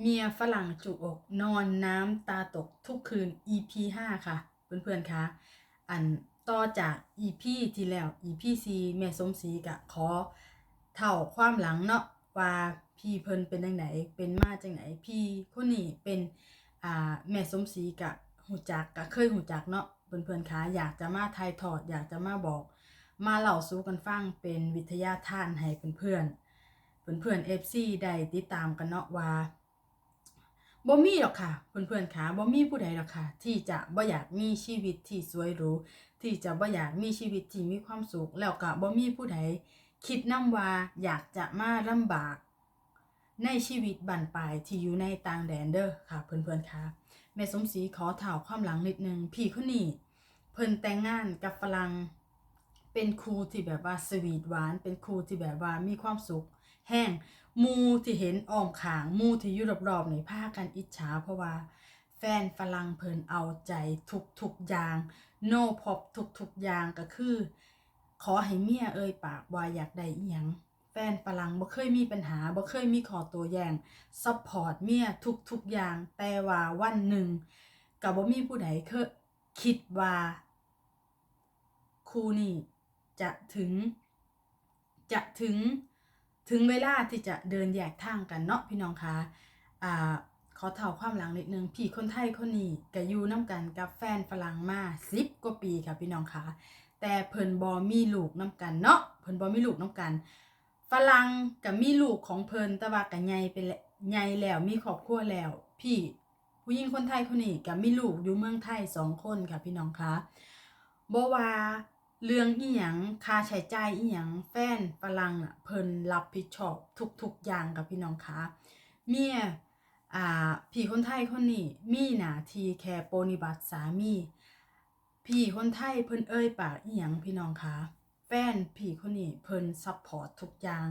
เมียฝรั่งจุกอกนอนน้ำตาตกทุกคืน EP 5 ค่ะ เพื่อนๆคะอันต่อจาก EP ที่แล้ว EP 4แม่สมศรีกะขอเท่าความหลังเนาะว่าพี่เพิ่นเป็นจังไหนเป็นมาจังไหนพี่คนนี้เป็นอ่าแม่สมศรีกะหูจักกะเคยหูจักเนาะเพื่อนๆคะอยากจะมาถ่ายทอด อยากจะมาบอก มาเล่าสู่กันฟังเป็นวิทยาทานให้เพื่อนๆเพื่อนๆ FC ได้ติดตามกันเนาะว่า บ่มีหรอกค่ะเพื่อนๆค่ะบ่มีผู้ใดหรอกค่ะ ที่จะบ่อยากมีชีวิตที่สวยหรูที่จะบ่อยากมีชีวิตที่มีความสุขแล้วก็บ่มีผู้ใดคิดนำว่าอยากจะมาลำบาก ในชีวิตบั่นปลายที่อยู่ในต่างแดนเด้อค่ะเพื่อนๆค่ะแม่สมศรีขอถ่าวความหลังนิดนึงพี่คนนี้เพิ่นแต่งงานกับฝรั่งเป็นครูที่แบบว่าสวีทหวาน เป็นครูที่แบบว่ามีความสุข แห้ง มูที่เห็นอ้อมขางมูที่อยู่รอบๆนี่พากันอิจฉาเพราะว่า แฟนฝรั่งเพิ่นเอาใจทุกๆอย่าง โนพบทุกๆอย่างก็คือ ขอให้เมียเอ่ยปากว่าอยากได้อีหยังแฟนฝรั่งบ่เคยมีปัญหาบ่เคยมีขอตัวแยงซัพพอร์ตเมียทุกๆอย่าง แต่ว่าวันหนึ่งก็บ่มีผู้ใดเคยคิดว่าคู่นี้จะถึง จะถึง ถึงเวลาที่จะเดินแยกทางกันเนาะพี่น้องคะอ่าขอเท่าความหลังนิดนึงพี่คนไทยคนนี้ก็อยู่น้ำกันกับแฟนฝรั่งมาสิบกว่าปีค่ะพี่น้องคะแต่เพิ่นบอมีลูกน้ำกันเนาะเพิ่นบอมีลูกน้ำกันฝรั่งกับมีลูกของเพิ่นแต่ว่ากับใหญ่เป็นใหญ่แล้วมีครอบครัวแล้ว พี่ผู้หญิงคนไทยคนนี้กับมีลูกอยู่เมืองไทยสองคนค่ะพี่น้องคะบว่า เรื่องอีหยังค่าใช้จ่ายอีหยังแฟนฝรั่งน่ะเพิ่นรับผิดชอบทุกๆอย่างกับพี่น้องคะเมียอ่าพี่คนไทยคนนี้มีหน้าที่แค่ปฏิบัติสามีพี่คนไทยเพิ่นเอ่ยปากอีหยังพี่น้องคะแฟนพี่คนนี้เพิ่นซัพพอร์ตทุกอย่าง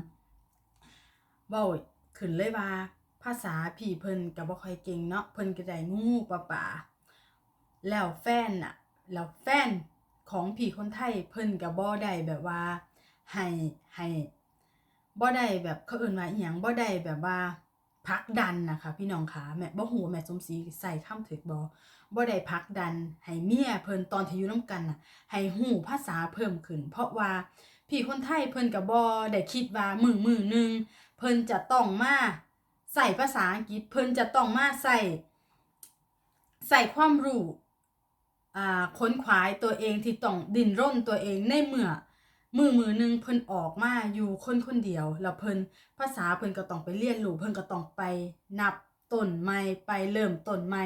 เว้าขึ้นเลยว่า ภาษาพี่เพิ่นก็บ่ค่อยเก่งเนาะเพิ่นก็ได้งูๆปลาแล้วแฟนน่ะแล้วแฟน ของผีคนไทยเพิ่นกับบ่ได้แบบว่าให้ให้บ่ได้แบบเขาเอิ่นว่าอีหยังบ่ได้แบบว่าผลักดันนะคะ พี่น้องคะแม่บ่ฮู้แม่สมศรีใส่คำถึกบ่บ่ได้ผลักดัน ให้เมียเพิ่นตอนที่อยู่นํกันน่ะ ให้ฮู้ภาษาเพิ่มขึ้น เพราะว่าพี่คนไทยเพิ่นก็บ่ได้คิดว่ามือมือหนึงเพิ่นจะต้องมาใส่ภาษาอังกฤษเพิ่นจะต้องมาใส่ใส่ความรู้ ค้นขวายตัวเองที่ต้องดิ้นร่นตัวเองในเมื่อมือมือหนึงเพิ่นออกมาอยู่คนคนเดียว แล้วเพิ่นภาษาเพิ่นก็ต้องไปเรียนรู้เพิ่นก็ต้องไปนับต้นใหม่ไปเริ่มต้นใหม่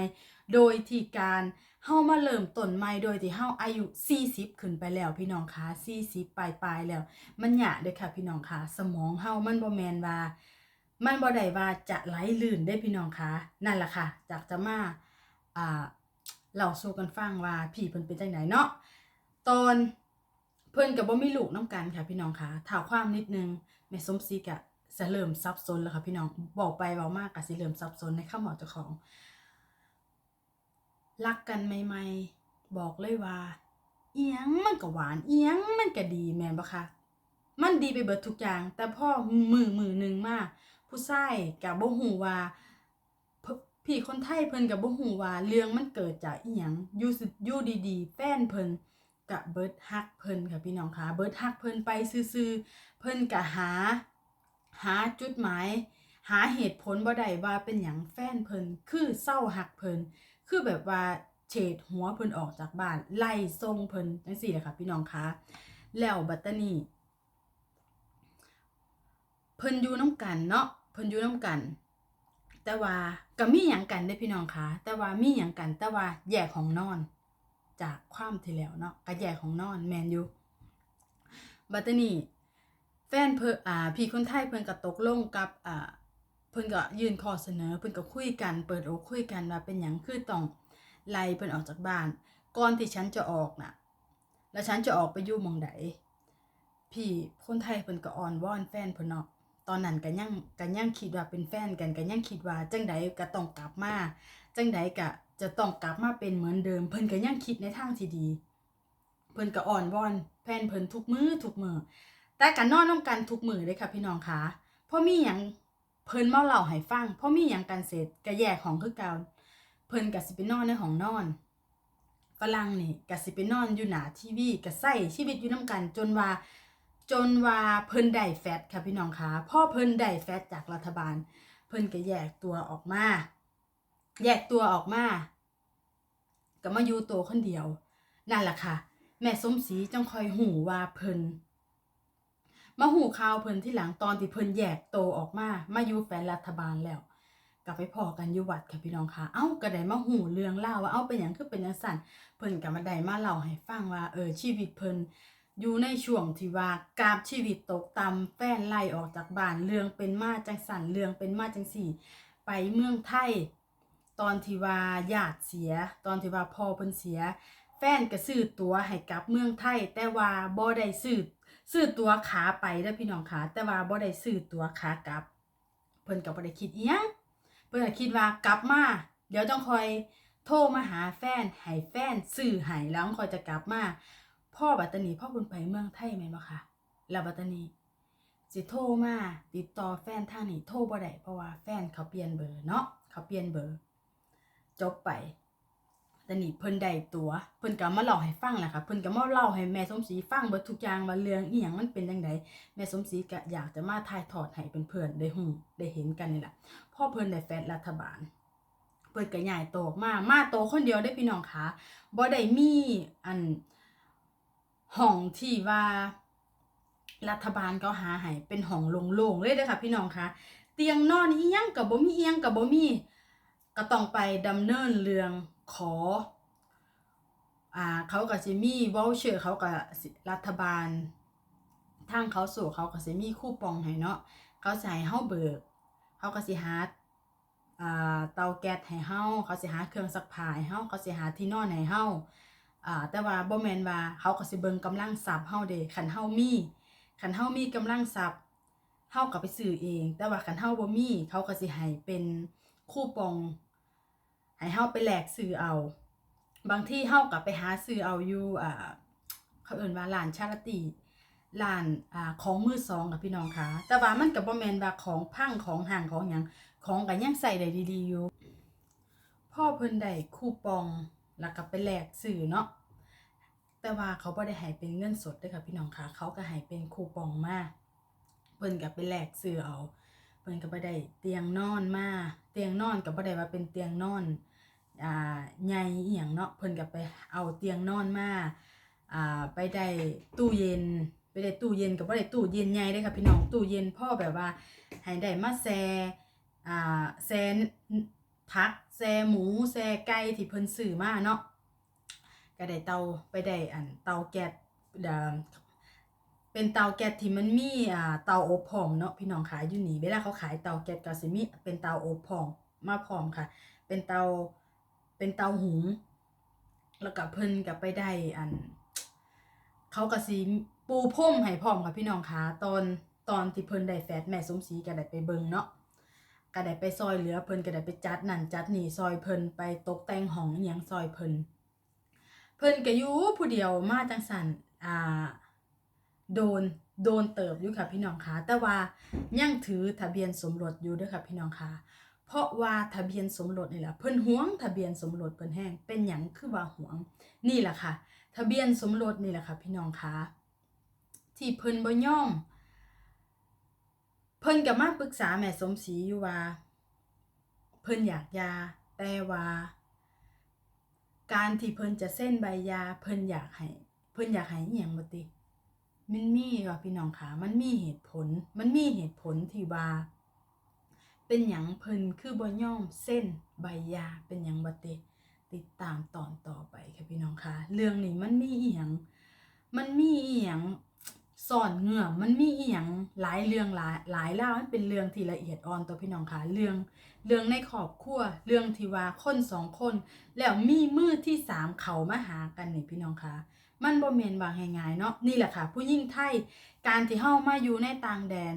โดยที่การเฮามาเริ่มต้นใหม่โดยที่เฮาอายุ 40 ขึ้นไปแล้วพี่น้องคะ40ปลายๆแล้ว มันยากเด้อค่ะพี่น้องคะสมองเฮามันบ่แมนว่า มันบ่ได้ว่าจะไหลลื่นได้พี่น้องคะนั่นล่ะค่ะจากจะมาอ่า เราสู้กันฟังว่าพี่เพิ่นเป็นจังไดเนาะตอนเพิ่นกับบ่มีลูกน้ำกันค่ะพี่น้องค่ะถามความนิดนึงแม่สมศรีกะจะเริ่มซับซ้อนแล้วค่ะพี่น้องบอกไปเว้ามากกะสิเริ่มซับซ้อนในคำบอเจ้าของ รักกันใหม่ๆบอกเลยว่า เอียงมันก็หวาน เอียงมันก็ดีแม่นบ่คะมันดีไปเบิดทุกอย่าง แต่พอมือมือหนึงมาผู้ชายก็บ่ฮู้ว่า พี่คนไทยเพิ่นกับบ่ฮู้ว่าเรื่องมันเกิดจากอีหยังอยู่สิอยู่ดีๆ แฟนเพิ่นกะเบิดฮักเพิ่นค่ะพี่น้องค่ะเบิดฮักเพิ่นไปซื่อๆเพิ่นกะหา หาจุดหมาย หาเหตุผลบ่ได้ว่าเป็นหยังแฟนเพิ่นคือเศร้าฮักเพิ่นคือแบบว่าเฉดหัวเพิ่นออกจากบ้านไล่ส่งเพิ่นจังซี่แหละค่ะพี่น้องค่ะแล้วบัดตานี้เพิ่นอยู่น้ำกันเนาะเพิ่นอยู่น้ำกัน แต่ว่าก็มีหยังกันได้พี่น้องคะแต่ว่ามีหยังกัน แต่ว่าแยกของนอน จากความที่แล้วเนาะก็แยกของนอนแมนอยู่บัตนี้แฟนเพิ่นอ่าพี่คนไทยเพิ่นก็ตกลงกับอ่าเพิ่นก็ยื่นข้อเสนอเพิ่นก็คุยกัน เปิดอกคุยกันว่าเป็นหยังคือต้องไล่เพิ่นออกจากบ้าน ก่อนที่ฉันจะออกน่ะ แล้วฉันจะออกไปอยู่มองใดพี่คนไทยเพิ่นก็อ่อนวอนแฟนเพิ่นเนาะ ตอนนั้นก็ยังก็ยังคิดว่าเป็นแฟนกันก็ยังคิดว่าจังใดก็ต้องกลับมาจังใดก็จะต้องกลับมาเป็นเหมือนเดิม เพิ่นก็ยังคิดในทางที่ดี เพิ่นก็อ่อนวอนแฟนเพิ่นทุกมือทุกมือแต่ก็นอนนํกันทุกมือเลยค่ะพี่น้องคะเพราะมีหยังเพิ่นเมาเหล่าให้ฟังเพราะมีหยังกันเสร็จก็แยกห้องคือเก่าเพิ่นก็สิไปนอนในห้องนอนฝรั่งนี่ก็สิไปนอนอยู่หนาทีวีก็ใช้ชีวิตอยู่นํกันจนว่า จนว่าเพิ่นได้แฟตค่ะพี่น้องคะพ่อเพิ่นได้แฟตจากรัฐบาล เพิ่นก็แยกตัวออกมา แยกตัวออกมาก็มาอยู่ตัวคนเดียว นั่นแหละค่ะ แม่สมศรีจังคอยหูว่าเพิ่นมาหูข่าวเพิ่นที่หลังตอนที่เพิ่นแยกโตวออกมา มาอยู่แฟนรัฐบาลแล้วกลับไปพอกันอยู่วัดค่ะพี่น้องค่ะ เอ้าก็ได้มาหูเรื่องเล่าว่าเอ้าเป็นหยังคือเป็นจังซั่นเพิ่นก็มาได้มาเล่าให้ฟังว่าเออชีวิตเพิ่น อยู่ในช่วงที่ว่ากาบชีวิตตกต่ำแฟนไล่ออกจากบ้านเรื่องเป็นมาจังซั่นเรื่องเป็นมาจังสี่ ไปเมืองไทย ตอนที่ว่าญาติเสีย ตอนที่ว่าพ่อเพิ่นเสีย แฟนก็ซื้อตั๋วให้กลับเมืองไทย แต่ว่าบ่ได้ซื้อซื้อตั๋วขาไปเด้อพี่น้องขาแต่ว่าบ่ได้ซื้อตั๋วขากลับ เพิ่นก็บ่ได้คิดอีหยังเพิ่นก็คิดว่ากลับมาเดี๋ยวต้องคอยโทรมาหาแฟนให้แฟนซื้อให้แล้วค่อยจะกลับมา พ่อบัดตานีพ่อเพิ่นไปเมืองไทยแม่นบ่คะแล้วบัดตานีสิโทรมาติดต่อแฟนท่างนี้โทรบ่ได้เพราะว่าแฟนเขาเปลี่ยนเบอร์เนาะเขาเปลี่ยนเบอร์ จบไปแต่นี่เพิ่นได้ตัวเพิ่นก็มาเล่าให้ฟังแหละค่ะเพิ่นก็มาเล่าให้แม่สมศรีฟังเบิดทุกอย่างว่าเรื่องอีหยังมันเป็นจังไดแม่สมศรีก็อยากจะมาถ่ายทอดให้เพื่อนๆได้ฮู้ได้เห็นกันนี่แหละพ่อเพิ่นได้แฟนรัฐบาลเพิ่นก็ย้ายโตออกมามาโตคนเดียวได้พี่น้องค่ะบ่ได้มีอัน ห้องที่ว่า รัฐบาลก็หาให้เป็นห้องโล่งๆเลยเด้อค่ะ พี่น้องคะเตียงนอนเอียงก็บ่มีเอียงก็บ่มีก็ต้องไปดำเนินเรื่องขออ่าเขาก็จะมีวอลเชอร์เขาก็สิรัฐบาลทางเขาสู่เขาก็สิมีคู่ปองให้เนาะเขาสิให้เฮาเบิกเขาก็สิหาอ่าเตาแก๊สให้เฮาเขาสิหาเครื่องซักผ้าให้เฮาเขาสิหาที่นอนให้เฮา อ่าแต่ว่าบ่แมนว่าเขาก็สิเบิ่งกำลังทรัพย์เฮาเด้คันเฮามีคันเฮามีกำลังทรัพย์เฮาก็ไปซื้อเอง แต่ว่าคันเฮาบ่มีเขาก็สิให้เป็นคูปองให้เฮาไปแลกซื้อเอา บางที่เฮากับไปหาซื้อเอาอยู่อ่าเขาเอิ้นว่าร้านชาริตี้ร้านอ่าของมือสองกับพี่น้องค่ะ แต่ว่ามันก็บ่แม่นว่าของพังของห่างของหยังของก็ยังใส่ได้ดีๆอยู่พ่อเพิ่นได้คูปอง แล้วก็ไปแลกซื้อเนาะแต่ว่าเขาบ่ได้ให้เป็นเงินสดเด้อค่ะพี่น้องค่ะ เขาก็ให้เป็นคูปองมาเพิ่นก็ไปแลกซื้อเอาเพิ่นก็บ่ได้เตียงนอนมาเตียงนอนก็บ่ได้ว่าเป็นเตียงนอนอ่าใหญ่อีหยังเนาะเพิ่นก็ไปเอาเตียงนอนมาอ่าไปได้ตู้เย็นไปได้ตู้เย็นก็บ่ได้ตู้เย็นใหญ่เด้ค่ะพี่น้องตู้เย็นพ่อแบบว่าให้ได้มาแซ่อ่าแซ่ ผักแซ่หมูแซ่ไก่ที่เพิ่นซื้อมาเนาะก็ได้เตาไปได้อันเตาแก๊สดาเป็นเตาแก๊สที่มันมีอ่าเตาอบพร้อมเนาะพี่น้องขายอยู่นี่เวลาเขาขายเตาแก๊สก็สิมีเป็นเตาอบพร้อมมาพร้อมค่ะ เป็นเตาเป็นเตาหุงแล้วก็เพิ่นก็ไปได้อัน เขาก็สิปูพรมให้พร้อมค่ะพี่น้องคะตอนตอนที่เพิ่นได้แฟดแม่สมศรีก็ได้ไปเบิ่งเนาะ ก็ได้ไปซอยเหลือเพิ่นก็ได้ไปจัดนั่นจัดนี่ซอยเพิ่นไปตกแต่งห้องอิหยังซอยเพิ่นเพิ่นก็อยู่ผู้เดียวมาจังสันอ่าโดนโดนเติบอยู่ค่ะพี่น้องคะแต่ว่ายังถือทะเบียนสมรสอยู่ด้วยค่ะพี่น้องคะเพราะว่าทะเบียนสมรสนี่แหละเพิ่นหวงทะเบียนสมรสเพิ่นแห้งเป็นหยังคือว่าหวงนี่แหละค่ะ ทะเบียนสมรสนี่แหละค่ะพี่น้องคะที่เพิ่นบ่ยอม พิ่นก็มาปรึกษาแม่สมศรีอยู่ว่า เพิ่นอยากยา แต่ว่า การที่เพิ่นจะเส้นใบยา เพิ่นอยากให้ เพิ่นอยากให้อหยังบ่ติ มันมีว่าพี่น้องคะมันมีเหตุผล มันมีเหตุผลที่ว่า เป็นหยังเพิ่นคือบ่ยอมเส้นใบยาเป็นหยังบ่ติติดตามตอนต่อไปค่ะพี่น้องคะเรื่องนี้มันมีอีหยังมันมีอีหยัง ซ่อนเงื่อมันมีอีหยังหลายเรื่องหลายหลายเล่ามันเป็นเรื่องที่ละเอียดอ่อนตัวพี่น้องคะเรื่อง เรื่องในครอบครัวเรื่องที่ว่าคนสองคน แล้วมีมือที่สามเขามาหากันนี่พี่น้องคะมันบ่แม่นว่าง่ายๆเนาะนี่แหละค่ะ ผู้หญิงไทยการที่เฮามาอยู่ในต่างแดน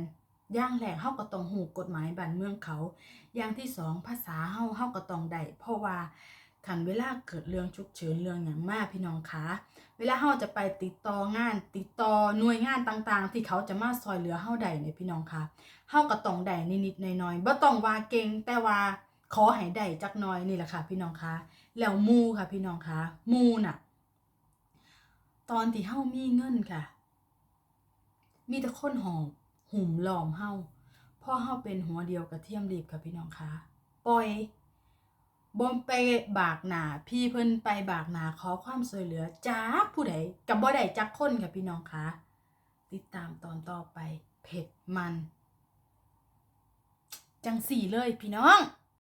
อย่างแรกเฮาก็ต้องหูกฎหมายบ้านเมืองเขา อย่างที่สองภาษาเฮาเฮาก็ต้องได้เพราะว่า คันเวลาเกิดเรื่องฉุกเฉินเรื่องอย่างมากพี่น้องคะเวลาเฮาจะไปติดต่องาน ติดต่อหน่วยงานต่างๆ ที่เขาจะมาซอยเหลือเฮาได้เนี่ยพี่น้องคะเฮาก็ต้องได้นิดๆหน่อยๆบ่ต้องว่าเก่งแต่ว่าขอให้ได้จักหน่อยนี่แหละค่ะ พี่น้องคะแล้วมูค่ะ พี่น้องคะมูน่ะ ตอนที่เฮามีเงินค่ะ มีแต่คนหอบหุ่มล้อมเฮาเพราะเฮาเป็นหัวเดียวกับเทียมรีบค่ะพี่น้องคะปล่อย บ่ไปบากหนาพี่เพิ่นไปบากหนาขอความช่วยเหลือจากผู้ใดกับบ่ได้จักคนค่ะพี่น้องคะติดตามตอนต่อไปเผ็ดมัน จังสี่เลยพี่น้อง